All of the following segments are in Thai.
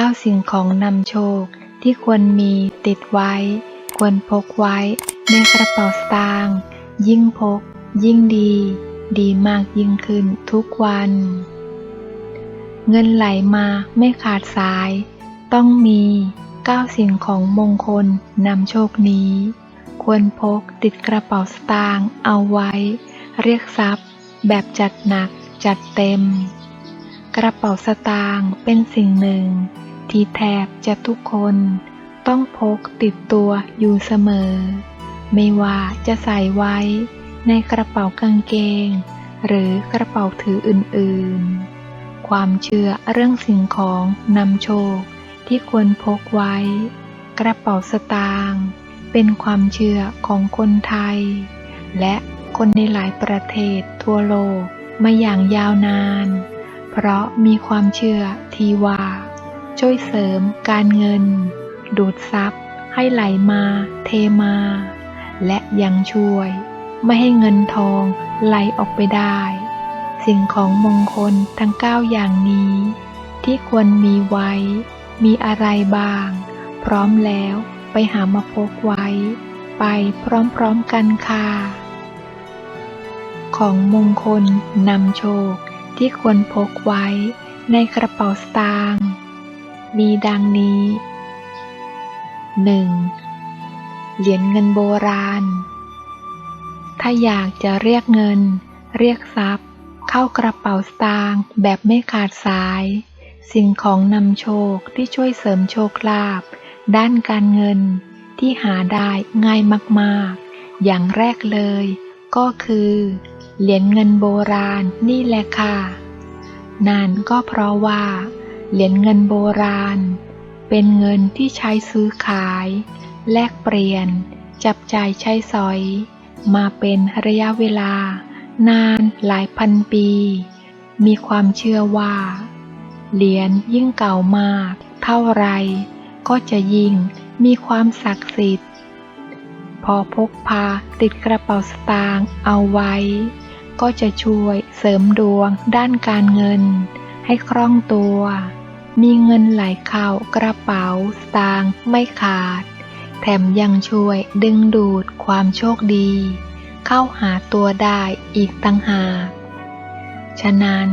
9 สิ่งของนำโชค ที่ควรมีติดไว้ ควรพกไว้ ในกระเป๋าสตางค์ยิ่งพก ยิ่งดี ดีมากยิ่งขึ้นทุกวัน เงินไหลมาไม่ขาดสาย ต้องมี 9 สิ่งของมงคลนำโชคนี้ ควรพกติดกระเป๋าสตางค์เอาไว้ เรียกทรัพย์ แบบจัดหนักจัดเต็มกระเป๋าสตางค์เป็นสิ่งหนึ่ง ที่แทบจะทุกคนต้องพกติดตัวอยู่เสมอ ไม่ว่าจะใส่ไว้ในกระเป๋ากางเกง หรือกระเป๋าถืออื่นๆ ความเชื่อเรื่องสิ่งของนำโชคที่ควรพกไว้ กระเป๋าสตางค์เป็นความเชื่อของคนไทย และคนในหลายประเทศทั่วโลกมาอย่างยาวนาน เพราะมีความเชื่อที่ว่า ช่วยเสริมการเงิน ดูดซับให้ไหลมาเทมา และยังช่วย ไม่ให้เงินทองไหลออกไปได้ สิ่งของมงคลทั้ง 9 อย่างนี้ ที่ควรมีไว้ มีอะไรบ้าง พร้อมแล้วไปหามาพกไว้ ไปพร้อมๆกันค่ะของมงคลนำโชคที่ควรพกไว้ในกระเป๋าสตางค์ มีดังนี้ 1. เหรียญเงินโบราณ ถ้าอยากจะเรียกเงิน เรียกทรัพย์ เข้ากระเป๋าสตางค์แบบไม่ขาดสาย สิ่งของนำโชคที่ช่วยเสริมโชคลาภด้านการเงินที่หาได้ง่ายมากๆ อย่างแรกเลย ก็คือ เหรียญเงินโบราณนี่แหละค่ะ นั่นก็เพราะว่า เหรียญเงินโบราณ เป็นเงินที่ใช้ซื้อขาย แลกเปลี่ยน จับจ่ายใช้สอย มาเป็นระยะเวลา นานหลายพันปี มีความเชื่อว่า เหรียญยิ่งเก่ามาก เท่าไร ก็จะยิ่งมีความศักดิ์สิทธิ์ พอพกพาติดกระเป๋าสตางค์เอาไว้ ก็จะช่วยเสริมดวงด้านการเงินให้คล่องตัว มีเงินไหลเข้ากระเป๋าสตางค์ไม่ขาด แถมยังช่วยดึงดูดความโชคดี เข้าหาตัวได้อีกตั้งหากฉะนั้น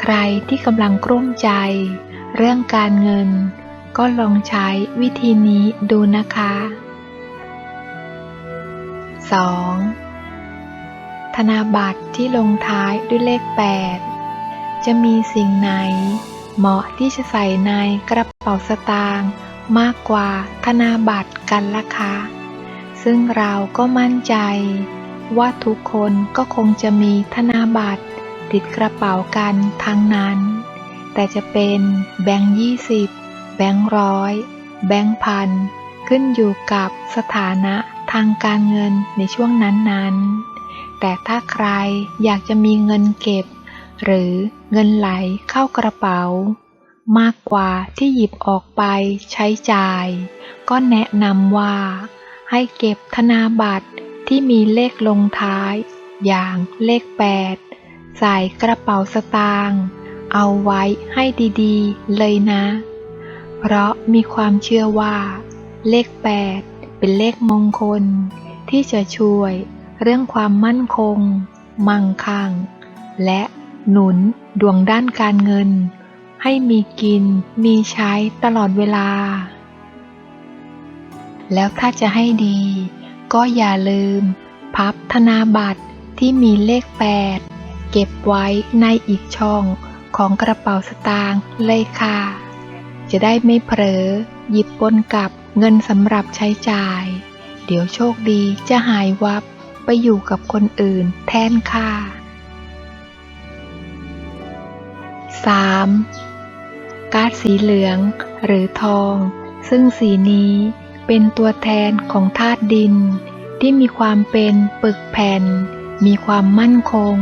ใครที่กำลังกลุ้มใจ เรื่องการเงิน ก็ลองใช้วิธีนี้ดูนะคะ 2. ธนาบัตรที่ลงท้ายด้วยเลข 8 จะมีสิ่งไหน เหมาะที่จะใส่ในกระเป๋าสตางค์มากกว่าธนาบัตรกันล่ะคะซึ่งเราก็มั่นใจ ว่าทุกคนก็คงจะมีธนาบัตรติดกระเป๋ากันทั้งนั้น แต่จะเป็นแบงค์ยี่สิบแบงค์ร้อยแบงค์พันขึ้นอยู่กับสถานะทางการเงินในช่วงนั้นๆ แต่ถ้าใครอยากจะมีเงินเก็บ หรือ เงินไหลเข้ากระเป๋า มากกว่าที่หยิบออกไปใช้จ่าย ก็แนะนำว่า ให้เก็บธนาบัตรที่มีเลขลงท้าย อย่างเลข 8 ใส่กระเป๋าสตางค์เอาไว้ให้ดีๆ เลยนะ เพราะมีความเชื่อว่า เลข 8 เป็นเลขมงคล ที่จะช่วยเรื่องความมั่นคง มั่งคั่ง และ หนุนดวงด้านการเงิน ให้มีกินมีใช้ตลอดเวลา แล้วถ้าจะให้ดี ก็อย่าลืม พับธนาบัตรที่มีเลข 8 เก็บไว้ในอีกช่องของกระเป๋าสตางค์เลยค่ะ จะได้ไม่เผลอหยิบปนกับเงินสำหรับใช้จ่าย เดี๋ยวโชคดีจะหายวับไปอยู่กับคนอื่นแทนค่ะ 3. การ์ดสีเหลืองหรือทอง ซึ่งสีนี้เป็นตัวแทนของธาตุดิน ที่มีความเป็นปึกแผ่น มีความมั่นคง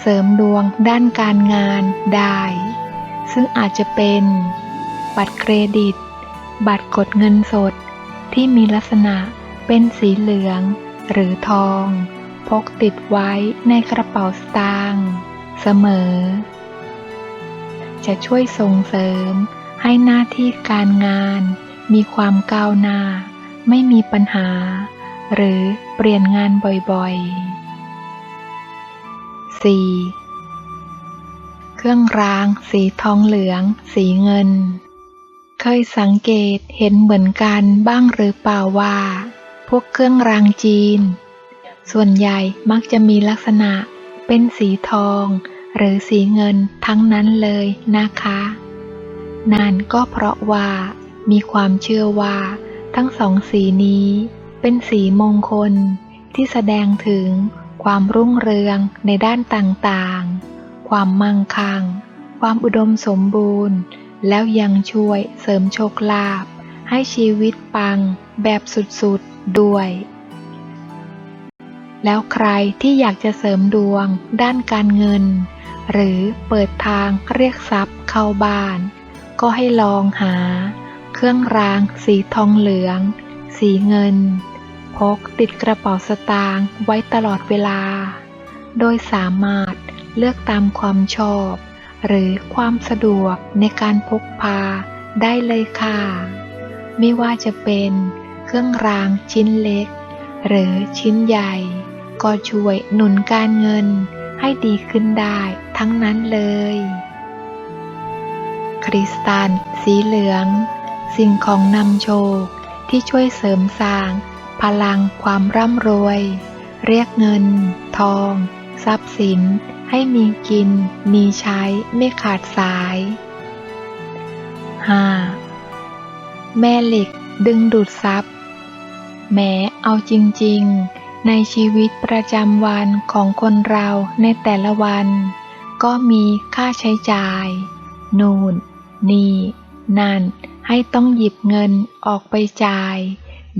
เสริมดวงด้านการงานได้ ซึ่งอาจจะเป็น บัตรเครดิต บัตรกดเงินสด ที่มีลักษณะเป็นสีเหลืองหรือทอง พกติดไว้ในกระเป๋าสตางค์เสมอ จะช่วยส่งเสริม ให้หน้าที่การงาน มีความก้าวหน้า ไม่มีปัญหา หรือเปลี่ยนงานบ่อยๆ 4. เครื่องรางสีทองเหลือง สีเงิน เคยสังเกตเห็นเหมือนกันบ้างหรือเปล่าว่า พวกเครื่องรางจีน ส่วนใหญ่มักจะมีลักษณะเป็นสีทอง หรือสีเงินทั้งนั้นเลยนะคะนั่นก็เพราะว่ามีความเชื่อว่าทั้งสองสีนี้ เป็นสีมงคลที่แสดงถึงความรุ่งเรืองในด้านต่างๆ ความมั่งคั่ง ความอุดมสมบูรณ์ แล้วยังช่วยเสริมโชคลาภให้ชีวิตปังแบบสุดๆด้วย แล้วใครที่อยากจะเสริมดวงด้านการเงิน หรือเปิดทางเรียกทรัพย์เข้าบ้าน ก็ให้ลองหา เครื่องรางสีทองเหลือง สีเงิน พกติดกระเป๋าสตางค์ไว้ตลอดเวลา โดยสามารถเลือกตามความชอบ หรือความสะดวกในการพกพาได้เลยค่ะ ไม่ว่าจะเป็นเครื่องรางชิ้นเล็ก หรือชิ้นใหญ่ ก็ช่วยหนุนการเงิน ให้ดีขึ้นได้ทั้งนั้นเลย คริสตัลสีเหลือง สิ่งของนำโชคที่ช่วยเสริมสร้าง พลังความร่ำรวย เรียกเงิน ทอง ทรัพย์สิน ให้มีกิน มีใช้ไม่ขาดสาย 5. แม่เหล็กดึงดูดทรัพย์ แม้เอาจริง ๆ ในชีวิตประจำวันของคนเราในแต่ละวัน ก็มีค่าใช้จ่าย นูน่นนี่ นั่น ให้ต้องหยิบเงินออกไปจ่าย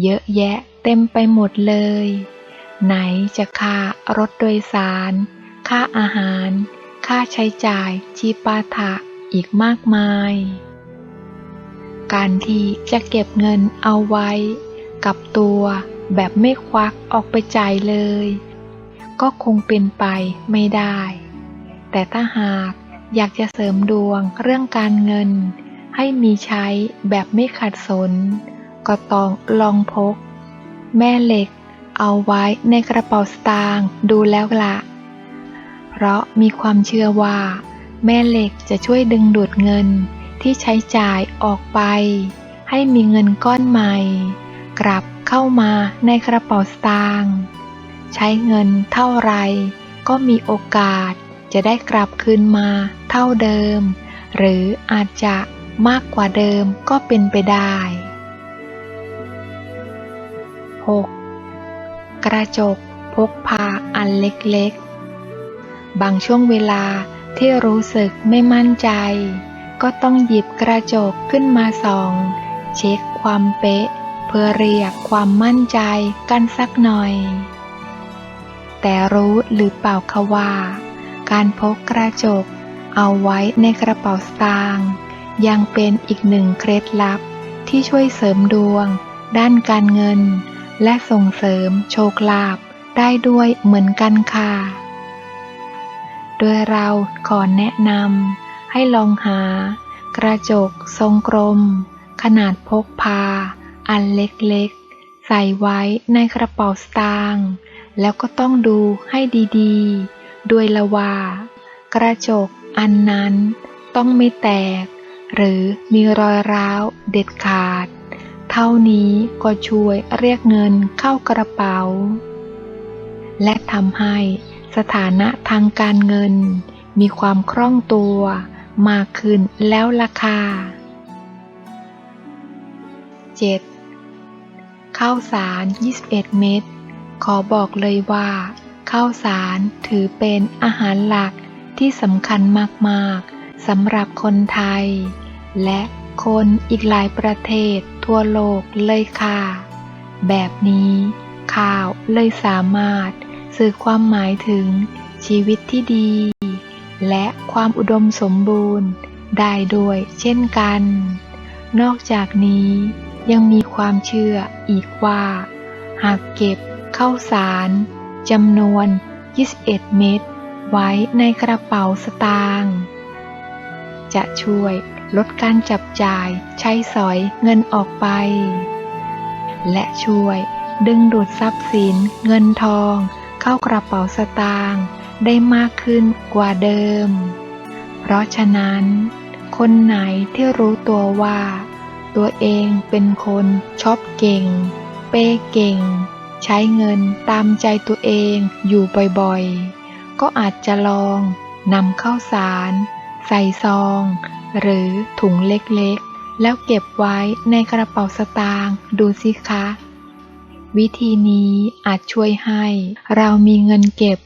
เยอะแยะเต็มไปหมดเลย ไหนจะค่ารถโดยสาร ค่าอาหาร ค่าใช้จ่ายชีปาถะอีกมากมาย การที่จะเก็บเงินเอาไว้ กับตัว แบบไม่ควักออกไปจ่ายเลย ก็คงเป็นไปไม่ได้ แต่ถ้าหากอยากจะเสริมดวงเรื่องการเงิน ให้มีใช้แบบไม่ขัดสน ก็ต้องลองพก แม่เหล็กเอาไว้ในกระเป๋าสตางค์ดูแล้วละ เพราะมีความเชื่อว่า แม่เหล็กจะช่วยดึงดูดเงินที่ใช้จ่ายออกไป ให้มีเงินก้อนใหม่ กลับ เข้ามาในกระเป๋าสตางค์ใช้เงินเท่าไรก็มีโอกาสจะได้กลับคืนมาเท่าเดิม หรืออาจจะมากกว่าเดิมก็เป็นไปได้ 6. กระจกพกพาอันเล็กๆ บางช่วงเวลาที่รู้สึกไม่มั่นใจ ก็ต้องหยิบกระจกขึ้นมาส่อง เช็คความเป๊ะ พื่อเรียกความมั่นใจกันสักหน่อย แต่รู้หรือเปล่าคะว่า การพกกระจกเอาไว้ในกระเป๋าสตางค์ยังเป็นอีกหนึ่งเคล็ดลับที่ช่วยเสริมดวง ด้านการเงิน และส่งเสริมโชคลาภได้ด้วยเหมือนกันค่ะ โดยเราขอแนะนำให้ลองหากระจกทรงกลม ขนาดพกพา อันเล็กๆ ใส่ไว้ในกระเป๋าสตางค์แล้วก็ต้องดูให้ดีๆ ด้วยละว่า กระจกอันนั้นต้องไม่แตก หรือมีรอยร้าวเด็ดขาด เท่านี้ก็ช่วยเรียกเงินเข้ากระเป๋า และทำให้สถานะทางการเงิน มีความคล่องตัวมากขึ้นแล้วล่ะค่ะ 7. ข้าวสาร 21 เม็ด ขอบอกเลยว่าข้าวสารถือเป็นอาหารหลักที่สำคัญมากๆสำหรับคนไทย และคนอีกหลายประเทศทั่วโลกเลยค่ะ แบบนี้ข่าวเลยสามารถสื่อความหมายถึงชีวิตที่ดี และความอุดมสมบูรณ์ได้ด้วยเช่นกัน นอกจากนี้ ยังมีความเชื่ออีกว่า หากเก็บข้าวสารจำนวน 21 เม็ดไว้ในกระเป๋าสตางค์จะช่วยลดการจับจ่ายใช้สอยเงินออกไป และช่วยดึงดูดทรัพย์สินเงินทองเข้ากระเป๋าสตางค์ได้มากขึ้นกว่าเดิม เพราะฉะนั้น คนไหนที่รู้ตัวว่า ตัวเองเป็นคนชอบเก่ง เป้เก่ง ใช้เงินตามใจตัวเองอยู่บ่อยๆ ก็อาจจะลองนำข้าวสาร ใส่ซอง หรือถุงเล็กๆ แล้วเก็บไว้ในกระเป๋าสตางค์ดูสิคะ วิธีนี้อาจช่วยให้ เรามีเงินเก็บ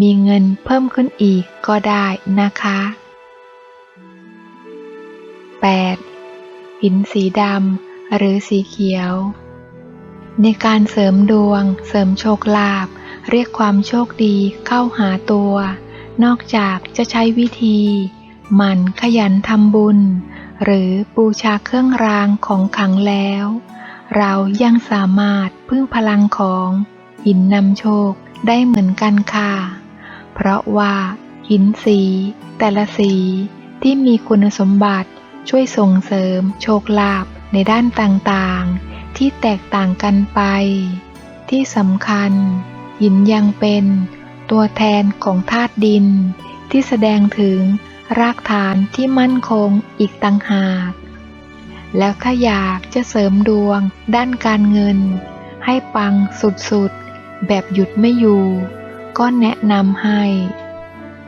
มีเงินเพิ่มขึ้นอีกก็ได้นะคะ 8. หินสีดำหรือสีเขียว ในการเสริมดวง เสริมโชคลาภเรียกความโชคดีเข้าหาตัว นอกจากจะใช้วิธีหมั่นขยันทำบุญ หรือบูชาเครื่องรางของขังแล้ว เรายังสามารถพึ่งพลังของหินนำโชคได้เหมือนกันค่ะ เพราะว่าหินสี แต่ละสีที่มีคุณสมบัติ ช่วยส่งเสริม โชคลาภในด้านต่างๆ ที่แตกต่างกันไป ที่สำคัญ หินยังเป็นตัวแทนของธาตุดิน ที่แสดงถึงรากฐานที่มั่นคงอีกต่างหาก แล้วถ้าอยากจะเสริมดวงด้านการเงิน ให้ปังสุดๆ แบบหยุดไม่อยู่ ก็แนะนำให้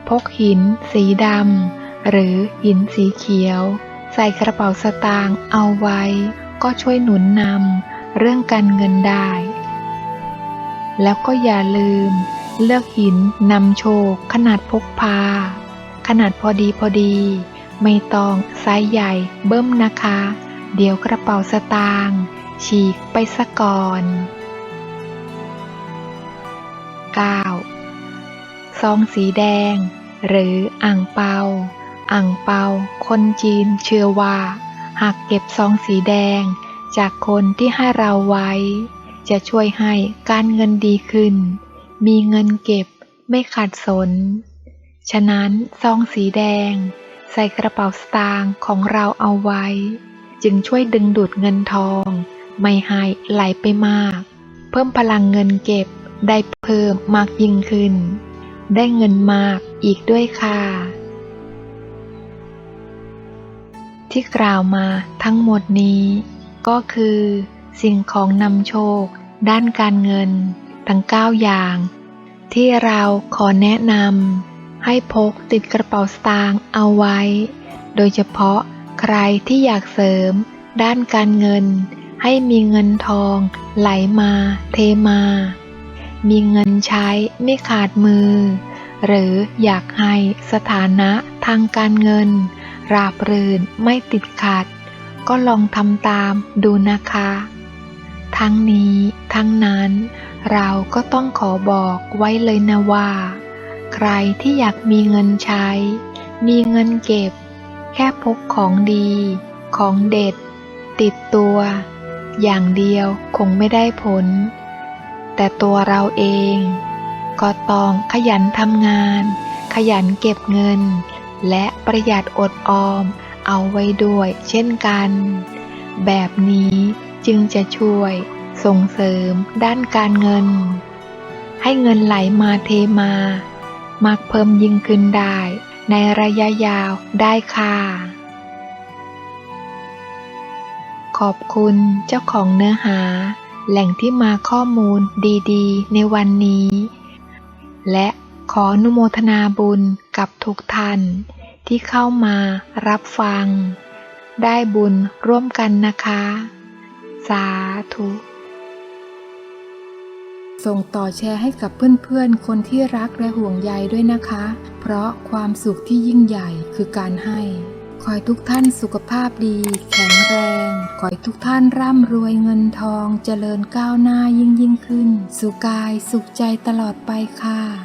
พกหินสีดำหรือหินสีเขียว ใส่กระเป๋าสตางค์เอาไว้ ก็ช่วยหนุนนำเรื่องการเงินได้ แล้วก็อย่าลืม เลือกหินนำโชค ขนาดพกพา ขนาดพอดีพอดี ไม่ต้องไซส์ใหญ่เบิ้มนะคะ เดี๋ยวกระเป๋าสตางค์ฉีกไปซะก่อน 9. ซองสีแดง หรืออ่างเปา อ่างเปา คนจีนเชื่อว่า หากเก็บซองสีแดง จากคนที่ให้เราไว้ จะช่วยให้การเงินดีขึ้น มีเงินเก็บไม่ขาดสน ฉะนั้นซองสีแดง ใส่กระเป๋าสตางค์ของเราเอาไว้ จึงช่วยดึงดูดเงินทอง ไม่ให้ไหลไปมาก เพิ่มพลังเงินเก็บได้เพิ่มมากยิ่งขึ้น ได้เงินมากอีกด้วยค่ะ ที่กล่าวมาทั้งหมดนี้ ก็คือ สิ่งของนำโชค ด้านการเงิน ทั้ง 9 อย่าง ที่เราขอแนะนำให้พกติดกระเป๋าสตางค์เอาไว้ โดยเฉพาะใครที่อยากเสริม ด้านการเงิน ให้มีเงินทอง ไหลมาเทมา มีเงินใช้ไม่ขาดมือ หรืออยากให้สถานะทางการเงิน ราบรื่นไม่ติดขัด ก็ลองทำตามดูนะคะ ทั้งนี้ทั้งนั้น เราก็ต้องขอบอกไว้เลยนะว่า ใครที่อยากมีเงินใช้ มีเงินเก็บ แค่พกของดี ของเด็ด ติดตัว อย่างเดียวคงไม่ได้ผล แต่ตัวเราเอง ก็ต้องขยันทำงาน ขยันเก็บเงิน และประหยัดอดออมเอาไว้ด้วยเช่นกัน แบบนี้จึงจะช่วยส่งเสริมด้านการเงิน ให้เงินไหลมาเทมามากเพิ่มยิ่งขึ้นได้ในระยะยาวได้ค่ะ ขอบคุณเจ้าของเนื้อหา แหล่งที่มาข้อมูลดีๆ ในวันนี้ และ ขออนุโมทนาบุญกับทุกท่านที่เข้ามารับฟัง ได้บุญร่วมกันนะคะ สาธุ ส่งต่อแชร์ให้กับเพื่อนๆ คนที่รักและห่วงใยด้วยนะคะ เพราะความสุขที่ยิ่งใหญ่คือการให้ ขอให้ทุกท่านสุขภาพดี แข็งแรง ขอให้ทุกท่านร่ำรวยเงินทองเจริญก้าวหน้ายิ่งยิ่งขึ้น สุขกายสุขใจตลอดไปค่ะ